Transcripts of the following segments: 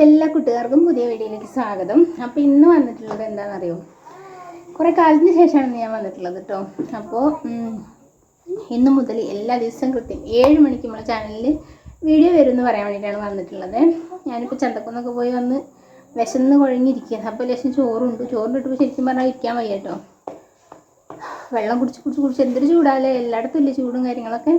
അപ്പോൾ എല്ലാ കുട്ടുകാർക്കും പുതിയ വീഡിയോയിലേക്ക് സ്വാഗതം. അപ്പോൾ ഇന്ന് വന്നിട്ടുള്ളത് എന്താണെന്നറിയോ? കുറേ കാലത്തിന് ശേഷമാണ് ഞാൻ വന്നിട്ടുള്ളത് കേട്ടോ അപ്പോൾ ഇന്ന് മുതൽ എല്ലാ ദിവസവും കൃത്യം ഏഴ് മണിക്ക് നമ്മളെ ചാനലിൽ വീഡിയോ വരും എന്ന് പറയാൻ വേണ്ടിയിട്ടാണ് വന്നിട്ടുള്ളത്. ഞാനിപ്പോൾ ചന്തക്കുന്നൊക്കെ പോയി വന്ന് വിശന്ന് കുഴങ്ങിയിരിക്കുകയാണ് അപ്പോൾ ലേശം ചോറുണ്ട്. ചോറിനിട്ടപ്പോൾ ശരിക്കും പറഞ്ഞാൽ ഇരിക്കാൻ വയ്യ കേട്ടോ വെള്ളം കുടിച്ച് കുടിച്ച് കുടിച്ച് എന്തൊരു ചൂടാല്ലേ? എല്ലായിടത്തും ഇല്ല ചൂടും കാര്യങ്ങളൊക്കെ?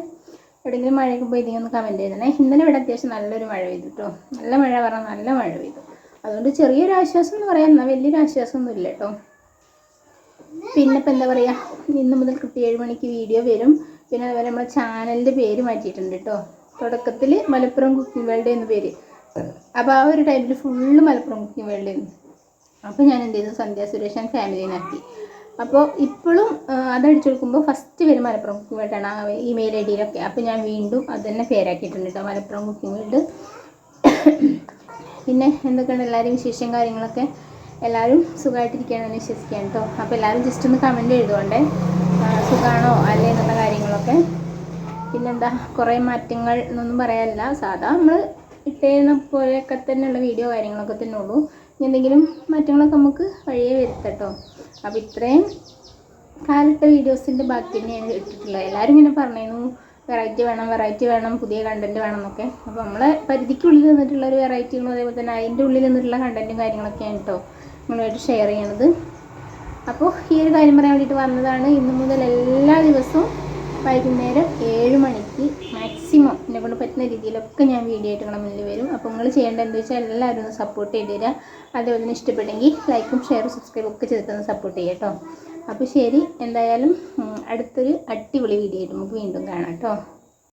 എവിടെയെങ്കിലും മഴയൊക്കെ പോയി ഒന്ന് കമന്റ് ചെയ്തണേ ഇന്നലെ ഇവിടെ അത്യാവശ്യം നല്ലൊരു മഴ പെയ്തു കേട്ടോ നല്ല മഴ പറഞ്ഞാൽ നല്ല മഴ പെയ്തു. അതുകൊണ്ട് ചെറിയൊരു ആശ്വാസം എന്ന് പറയാം. എന്നാൽ വലിയൊരു ആശ്വാസമൊന്നും ഇല്ല കേട്ടോ പിന്നെ ഇപ്പം എന്താ പറയുക ഇന്ന് മുതൽ കൃത്യ ഏഴ് മണിക്ക് വീഡിയോ വരും. പിന്നെ അതുപോലെ നമ്മുടെ ചാനലിന്റെ പേര് മാറ്റിയിട്ടുണ്ട് കേട്ടോ തുടക്കത്തിൽ മലപ്പുറം കുക്കിംഗ് വേൾഡ് എന്ന പേര്. അപ്പോൾ ആ ഒരു ടൈമിൽ ഫുള്ള് മലപ്പുറം കുക്കിംഗ് വേൾഡ് ആയിരുന്നു അപ്പോൾ ഞാൻ എന്ത് ചെയ്തു? സന്ധ്യ സുരേഷ് ആൻഡ് ഫാമിലിനാക്കി അപ്പോൾ ഇപ്പോഴും അതടിച്ചു കൊടുക്കുമ്പോൾ ഫസ്റ്റ് വരും മലപ്പുറം കുക്കിംഗ് വേൾഡാണ് ആ ഇമെയിൽ ഐ ഡിയിലൊക്കെ അപ്പോൾ ഞാൻ വീണ്ടും അത് തന്നെ പേരാക്കിയിട്ടുണ്ട് കേട്ടോ മലപ്പുറം കുക്കിംഗ് വേൾഡ് പിന്നെ എന്തൊക്കെയാണ് എല്ലാവരും വിശേഷം കാര്യങ്ങളൊക്കെ? എല്ലാവരും സുഖമായിട്ടിരിക്കുകയാണെന്ന് വിശ്വസിക്കാം കേട്ടോ അപ്പോൾ എല്ലാവരും ജസ്റ്റ് ഒന്ന് കമന്റ് എഴുതുകൊണ്ടേ. സുഖമാണോ അല്ലേ എന്നുള്ള കാര്യങ്ങളൊക്കെ. പിന്നെന്താ കുറേ മാറ്റങ്ങൾ എന്നൊന്നും പറയാനില്ല. സാധാ നമ്മൾ ഇട്ടേന്ന പോലെയൊക്കെ തന്നെയുള്ള വീഡിയോ കാര്യങ്ങളൊക്കെ തന്നെ ഉള്ളൂ. എന്തെങ്കിലും മാറ്റങ്ങളൊക്കെ നമുക്ക് വഴിയേ വരുത്തട്ടോ. അപ്പോൾ ഇത്രയും കാലത്തെ വീഡിയോസിന്റെ ബാക്കി തന്നെയാണ് ഇട്ടിട്ടുള്ളത് എല്ലാവരും ഇങ്ങനെ പറഞ്ഞിരുന്നു. വെറൈറ്റി വേണം വെറൈറ്റി വേണം പുതിയ കണ്ടന്റ് വേണം എന്നൊക്കെ. അപ്പോൾ നമ്മളെ പരിധിക്കുള്ളിൽ നിന്നിട്ടുള്ള ഒരു വെറൈറ്റികളും അതേപോലെ തന്നെ അതിന്റെ ഉള്ളിൽ നിന്നിട്ടുള്ള കണ്ടന്റും കാര്യങ്ങളൊക്കെയാണ് കേട്ടോ നിങ്ങളുമായിട്ട് ഷെയർ ചെയ്യണത്. അപ്പോൾ ഈ ഒരു കാര്യം പറയാൻ വേണ്ടിയിട്ട് വന്നതാണ്. ഇന്നു മുതൽ എല്ലാ ദിവസവും വൈകുന്നേരം ഏഴ് മണിക്ക് മാക്സിമം എന്നെ കൊണ്ട് പറ്റുന്ന രീതിയിലൊക്കെ ഞാൻ വീഡിയോ ആയിട്ട് നിങ്ങളുടെ മുന്നിൽ വരും. അപ്പോൾ നിങ്ങൾ ചെയ്യേണ്ടത് എന്താ വെച്ചാൽ എല്ലാവരും ഒന്ന് സപ്പോർട്ട് ചെയ്ത് തരിക. അതേപോലെ തന്നെ ഇഷ്ടപ്പെട്ടെങ്കിൽ ലൈക്കും ഷെയറും സബ്സ്ക്രൈബും ഒക്കെ ചെയ്തിട്ടൊന്ന് സപ്പോർട്ട് ചെയ്യുക കേട്ടോ. അപ്പോൾ ശരി എന്തായാലും അടുത്തൊരു അടിപൊളി വീഡിയോ ആയിട്ട് നമുക്ക് വീണ്ടും കാണാം കേട്ടോ.